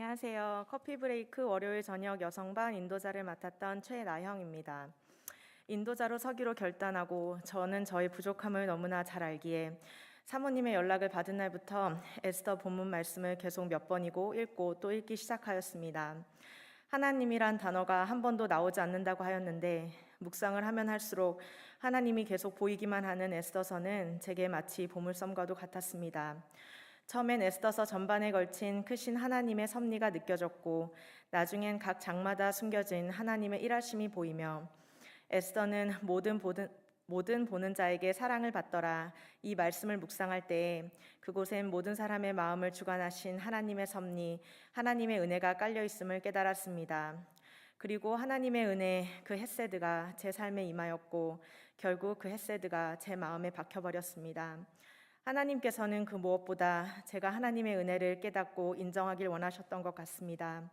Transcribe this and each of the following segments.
안녕하세요. 커피 브레이크 월요일 저녁 여성반 인도자를 맡았던 최나형입니다. 인도자로 서기로 결단하고 저는 저의 부족함을 너무나 잘 알기에 사모님의 연락을 받은 날부터 에스더 본문 말씀을 계속 몇 번이고 읽고 또 읽기 시작하였습니다. 하나님이란 단어가 한 번도 나오지 않는다고 하였는데 묵상을 하면 할수록 하나님이 계속 보이기만 하는 에스더서는 제게 마치 보물섬과도 같았습니다. 처음엔 에스더서 전반에 걸친 크신 하나님의 섭리가 느껴졌고 나중엔 각 장마다 숨겨진 하나님의 일하심이 보이며 에스더는 모든 보는 모든 보는 자에게 사랑을 받더라. 이 말씀을 묵상할 때 그곳엔 모든 사람의 마음을 주관하신 하나님의 섭리, 하나님의 은혜가 깔려 있음을 깨달았습니다. 그리고 하나님의 은혜 그 햇세드가 제 삶에 임하였고 결국 그 햇세드가 제 마음에 박혀 버렸습니다. 하나님께서는 그 무엇보다 제가 하나님의 은혜를 깨닫고 인정하길 원하셨던 것 같습니다.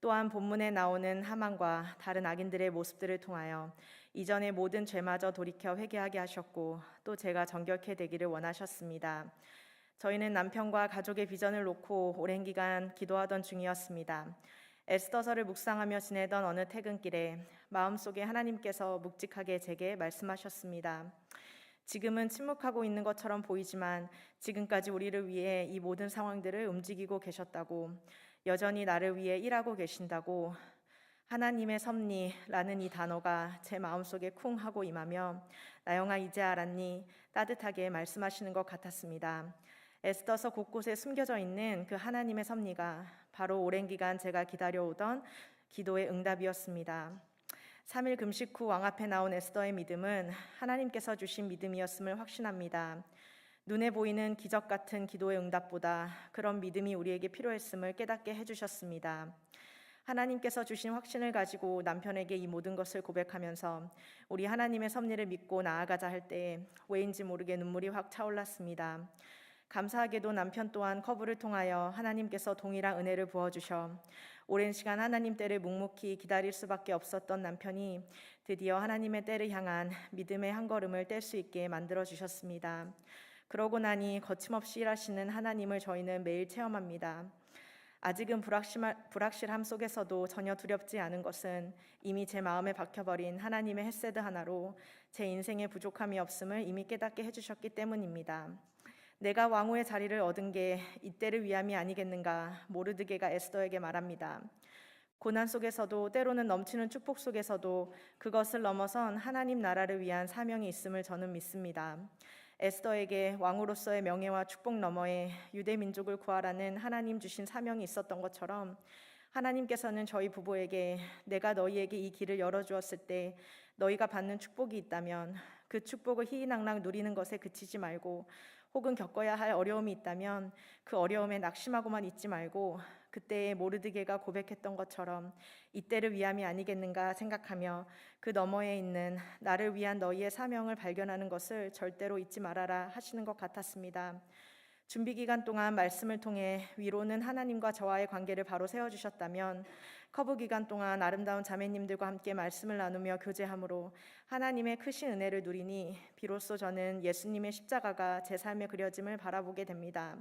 또한 본문에 나오는 하만과 다른 악인들의 모습들을 통하여 이전의 모든 죄마저 돌이켜 회개하게 하셨고 또 제가 정결케 되기를 원하셨습니다. 저희는 남편과 가족의 비전을 놓고 오랜 기간 기도하던 중이었습니다. 에스더서를 묵상하며 지내던 어느 퇴근길에 마음속에 하나님께서 묵직하게 제게 말씀하셨습니다. 지금은 침묵하고 있는 것처럼 보이지만 지금까지 우리를 위해 이 모든 상황들을 움직이고 계셨다고 여전히 나를 위해 일하고 계신다고 하나님의 섭리라는 이 단어가 제 마음속에 쿵 하고 임하며 나영아 이제 알았니 따뜻하게 말씀하시는 것 같았습니다. 에스더서 곳곳에 숨겨져 있는 그 하나님의 섭리가 바로 오랜 기간 제가 기다려오던 기도의 응답이었습니다. 3일 금식 후 왕 앞에 나온 에스더의 믿음은 하나님께서 주신 믿음이었음을 확신합니다. 눈에 보이는 기적 같은 기도의 응답보다 그런 믿음이 우리에게 필요했음을 깨닫게 해주셨습니다. 하나님께서 주신 확신을 가지고 남편에게 이 모든 것을 고백하면서 우리 하나님의 섭리를 믿고 나아가자 할때 왜인지 모르게 눈물이 확 차올랐습니다. 감사하게도 남편 또한 커브를 통하여 하나님께서 동일한 은혜를 부어주셔 오랜 시간 하나님 때를 묵묵히 기다릴 수밖에 없었던 남편이 드디어 하나님의 때를 향한 믿음의 한 걸음을 뗄 수 있게 만들어 주셨습니다. 그러고 나니 거침없이 일하시는 하나님을 저희는 매일 체험합니다. 아직은 불확실함 속에서도 전혀 두렵지 않은 것은 이미 제 마음에 박혀버린 하나님의 햇세드 하나로 제 인생에 부족함이 없음을 이미 깨닫게 해주셨기 때문입니다. 내가 왕후의 자리를 얻은 게 이때를 위함이 아니겠는가 모르드게가 에스더에게 말합니다. 고난 속에서도 때로는 넘치는 축복 속에서도 그것을 넘어선 하나님 나라를 위한 사명이 있음을 저는 믿습니다. 에스더에게 왕으로서의 명예와 축복 너머에 유대 민족을 구하라는 하나님 주신 사명이 있었던 것처럼 하나님께서는 저희 부부에게 내가 너희에게 이 길을 열어 주었을 때 너희가 받는 축복이 있다면 그 축복을 희희낙낙 누리는 것에 그치지 말고 혹은 겪어야 할 어려움이 있다면 그 어려움에 낙심하고만 있지 말고 그때의 모르드게가 고백했던 것처럼 이때를 위함이 아니겠는가 생각하며 그 너머에 있는 나를 위한 너희의 사명을 발견하는 것을 절대로 잊지 말아라 하시는 것 같았습니다. 준비 기간 동안 말씀을 통해 위로는 하나님과 저와의 관계를 바로 세워 주셨다면 커브 기간 동안 아름다운 자매님들과 함께 말씀을 나누며 교제함으로 하나님의 크신 은혜를 누리니 비로소 저는 예수님의 십자가가 제 삶에 그려짐을 바라보게 됩니다.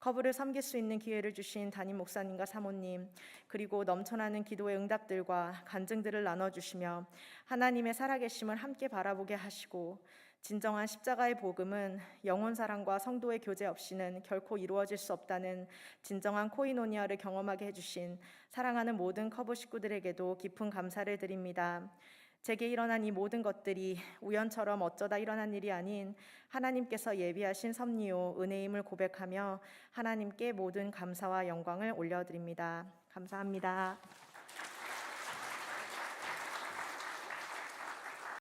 커브를 섬길 수 있는 기회를 주신 담임 목사님과 사모님, 그리고 넘쳐나는 기도의 응답들과 간증들을 나눠 주시며 하나님의 살아계심을 함께 바라보게 하시고 진정한 십자가의 복음은 영혼 사랑과 성도의 교제 없이는 결코 이루어질 수 없다는 진정한 코이노니아를 경험하게 해주신 사랑하는 모든 커브 식구들에게도 깊은 감사를 드립니다. 제게 일어난 이 모든 것들이 우연처럼 어쩌다 일어난 일이 아닌 하나님께서 예비하신 섭리요 은혜임을 고백하며 하나님께 모든 감사와 영광을 올려드립니다. 감사합니다.